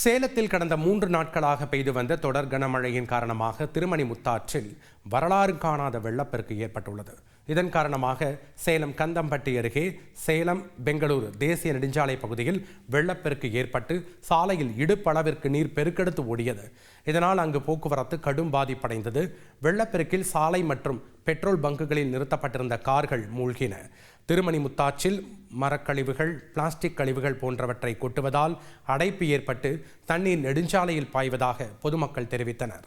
சேலத்தில் கடந்த மூன்று நாட்களாக பெய்து வந்த தொடர் கனமழையின் காரணமாக திருமணி முத்தாற்றில் வரலாறு காணாத வெள்ளப்பெருக்கு ஏற்பட்டுள்ளது. இதன் காரணமாக சேலம் கந்தம்பட்டி அருகே சேலம் பெங்களூரு தேசிய நெடுஞ்சாலை பகுதியில் வெள்ளப்பெருக்கு ஏற்பட்டு சாலையில் இடுப்பளவிற்கு நீர் பெருக்கெடுத்து ஓடியது. இதனால் அங்கு போக்குவரத்து கடும் பாதிப்படைந்தது. வெள்ளப்பெருக்கில் சாலை மற்றும் பெட்ரோல் பங்குகளில் நிறுத்தப்பட்டிருந்த கார்கள் மூழ்கின. திருமணி முத்தாற்றில் மரக்கழிவுகள் பிளாஸ்டிக் கழிவுகள் போன்றவற்றை கொட்டுவதால் அடைப்பு ஏற்பட்டு தண்ணீர் நெடுஞ்சாலையில் பாய்வதாக பொதுமக்கள் தெரிவித்தனர்.